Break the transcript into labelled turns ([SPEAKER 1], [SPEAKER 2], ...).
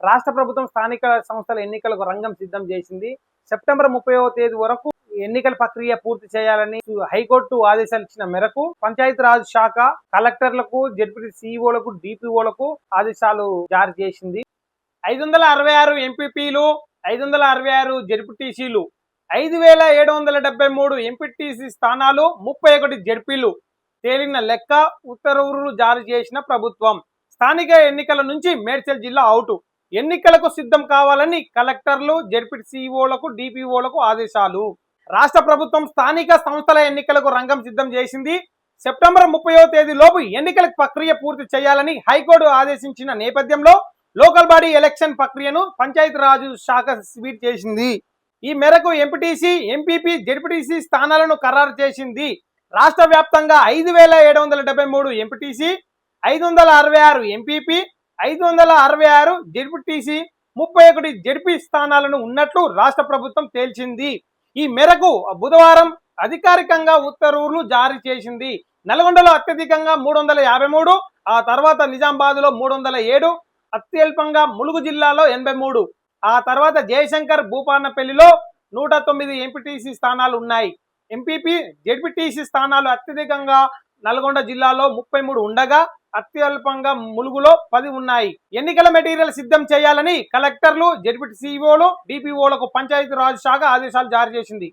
[SPEAKER 1] రాష్ట్ర ప్రభుత్వం స్థానిక సంస్థల ఎన్నికలకు రంగం సిద్ధం చేసింది. సెప్టెంబర్ ముప్పైవ తేదీ వరకు ఎన్నికల ప్రక్రియ పూర్తి చేయాలని హైకోర్టు ఆదేశాలు ఇచ్చిన మేరకు పంచాయతీరాజ్ శాఖ కలెక్టర్లకు జడ్పీ సిఇఓలకు డిపిఓలకు ఆదేశాలు జారీ చేసింది. ఐదు వందల అరవై ఆరు ఎంపీపీలు ఐదు వందల అరవై ఆరు జడ్పీటీసీలు ఐదు వేల ఏడు వందల డెబ్బై మూడు ఎంపీటీసీ స్థానాలు ముప్పై ఒకటి జడ్పీలు తేలిన లెక్క ఉత్తర్వులు జారీ చేసిన ప్రభుత్వం. స్థానిక ఎన్నికల నుంచి మేడ్చల్ జిల్లా అవుటు. ఎన్నికలకు సిద్ధం కావాలని కలెక్టర్లు జడ్పీ సిఇఓలకు డిపిఓలకు ఆదేశాలు. రాష్ట్ర ప్రభుత్వం స్థానిక సంస్థల ఎన్నికలకు రంగం సిద్ధం చేసింది. సెప్టెంబర్ ముప్పైవ తేదీ లోపు ఎన్నికల ప్రక్రియ పూర్తి చేయాలని హైకోర్టు ఆదేశించిన నేపథ్యంలో లోకల్ బాడీ ఎలక్షన్ ప్రక్రియను పంచాయతీరాజ్ శాఖ స్వీట్ చేసింది. ఈ మేరకు ఎంపీటీసీ ఎంపీపీ జడ్పీటీసీ స్థానాలను ఖరారు చేసింది. రాష్ట్ర వ్యాప్తంగా ఐదు వేల ఏడు వందల డెబ్బై మూడు ఎంపీటీసీ ఐదు వందల అరవై ఆరు ఎంపీపీ ఐదు వందల అరవై ఆరు జడ్పీటీసీ ముప్పై ఒకటి జడ్పీ స్థానాలను ఉన్నట్లు రాష్ట్ర ప్రభుత్వం తేల్చింది. ఈ మేరకు బుధవారం అధికారికంగా ఉత్తర్వులు జారీ చేసింది. నల్గొండలో అత్యధికంగా మూడు వందల యాభై మూడు ఆ తర్వాత నిజామాబాద్లో మూడు వందల ఏడు అత్యల్పంగా ములుగు జిల్లాలో ఎనభై మూడు ఆ తర్వాత జయశంకర్ భూపాన్నపల్లిలో నూట తొమ్మిది ఎంపీటీసీ స్థానాలు ఉన్నాయి. ఎంపీపీ జెడ్పీటీసీ స్థానాలు అత్యధికంగా నల్గొండ జిల్లాలో ముప్పై మూడు ఉండగా అత్యల్పంగా ములుగులో పది ఉన్నాయి. ఎన్నికల మెటీరియల్ సిద్ధం చేయాలని కలెక్టర్లు జెడ్పీ సిఇఓలు డిపిఓలకు పంచాయతీ రాజ్ శాఖ ఆదేశాలు జారీ చేసింది.